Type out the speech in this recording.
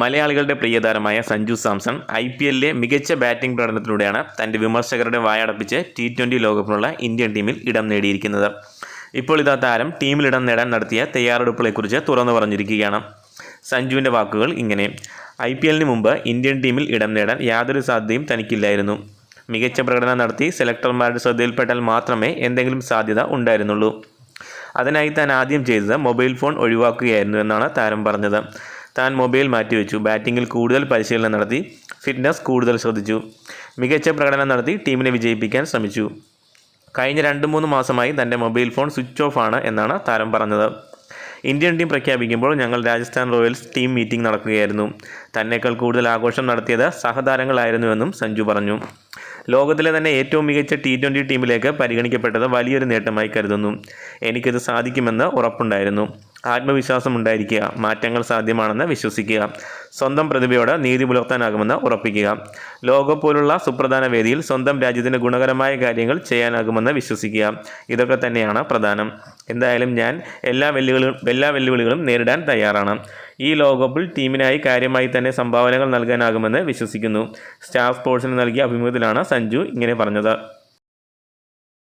മലയാളികളുടെ പ്രിയതാരമായ Sanju Samson I P എല്ലിലെ മികച്ച ബാറ്റിംഗ് പ്രകടനത്തിലൂടെയാണ് തന്റെ വിമർശകരുടെ വായടപ്പിച്ച് ടി ട്വന്റി ലോകകപ്പിനുള്ള ഇന്ത്യൻ ടീമിൽ ഇടം നേടിയിരിക്കുന്നത്. ഇപ്പോൾ ഇതാ താരം ടീമിൽ ഇടം നേടാൻ നടത്തിയ തയ്യാറെടുപ്പുകളെക്കുറിച്ച് തുറന്നു പറഞ്ഞിരിക്കുകയാണ്. സഞ്ജുവിന്റെ വാക്കുകൾ ഇങ്ങനെ ഐ പി എല്ലിന് മുമ്പ് ഇന്ത്യൻ ടീമിൽ ഇടം നേടാൻ യാതൊരു സാധ്യതയും തനിക്കില്ലായിരുന്നു. മികച്ച പ്രകടനം നടത്തി സെലക്ടർമാരുടെ ശ്രദ്ധയിൽപ്പെട്ടാൽ മാത്രമേ എന്തെങ്കിലും സാധ്യത ഉണ്ടായിരുന്നുള്ളൂ. അതിനായി താൻ ആദ്യം ചെയ്തത് മൊബൈൽ ഫോൺ ഒഴിവാക്കുകയായിരുന്നു എന്നാണ് താരം പറഞ്ഞത്. താൻ മൊബൈൽ മാറ്റിവെച്ചു. ബാറ്റിങ്ങിൽ കൂടുതൽ പരിശീലനം നടത്തി ഫിറ്റ്നസ് കൂടുതൽ ശ്രദ്ധിച്ചു. മികച്ച പ്രകടനം നടത്തി ടീമിനെ വിജയിപ്പിക്കാൻ ശ്രമിച്ചു. കഴിഞ്ഞ രണ്ട് മൂന്ന് മാസമായി തന്റെ മൊബൈൽ ഫോൺ സ്വിച്ച് ഓഫ് ആണ് എന്നാണ് താരം പറഞ്ഞത്. ഇന്ത്യൻ ടീം പ്രഖ്യാപിക്കുമ്പോൾ ഞങ്ങൾ രാജസ്ഥാൻ റോയൽസ് ടീം മീറ്റിംഗ് നടക്കുകയായിരുന്നു. തന്നേക്കാൾ കൂടുതൽ ആഘോഷം നടത്തിയത് സഹതാരങ്ങളായിരുന്നുവെന്നും സഞ്ജു പറഞ്ഞു. ലോകത്തിലെ തന്നെ ഏറ്റവും മികച്ച ടി ട്വന്റി ടീമിലേക്ക് പരിഗണിക്കപ്പെട്ടത് വലിയൊരു നേട്ടമായി കരുതുന്നു. എനിക്കിത് സാധിക്കുമെന്ന് ഉറപ്പുണ്ടായിരുന്നു. ആത്മവിശ്വാസം ഉണ്ടായിരിക്കുക മാറ്റങ്ങൾ സാധ്യമാണെന്ന് വിശ്വസിക്കുക സ്വന്തം പ്രതിഭയോട് നീതി പുലർത്താനാകുമെന്ന് ഉറപ്പിക്കുക. ലോകം പോലുള്ള സുപ്രധാന വേദിയിൽ സ്വന്തം രാജ്യത്തിന് ഗുണകരമായ കാര്യങ്ങൾ ചെയ്യാനാകുമെന്ന് വിശ്വസിക്കുക. ഇതൊക്കെ തന്നെയാണ് പ്രധാനം. എന്തായാലും ഞാൻ എല്ലാ വെല്ലുവിളികളും എല്ലാ വെല്ലുവിളികളും നേരിടാൻ തയ്യാറാണ്. ഈ ലോകകപ്പിൽ ടീമിനായി കാര്യമായി തന്നെ സംഭാവനകൾ നൽകാനാകുമെന്ന് വിശ്വസിക്കുന്നു. സ്റ്റാർ സ്പോർട്സിന് നൽകിയ അഭിമുഖത്തിലാണ് സഞ്ജു ഇങ്ങനെ പറഞ്ഞത്.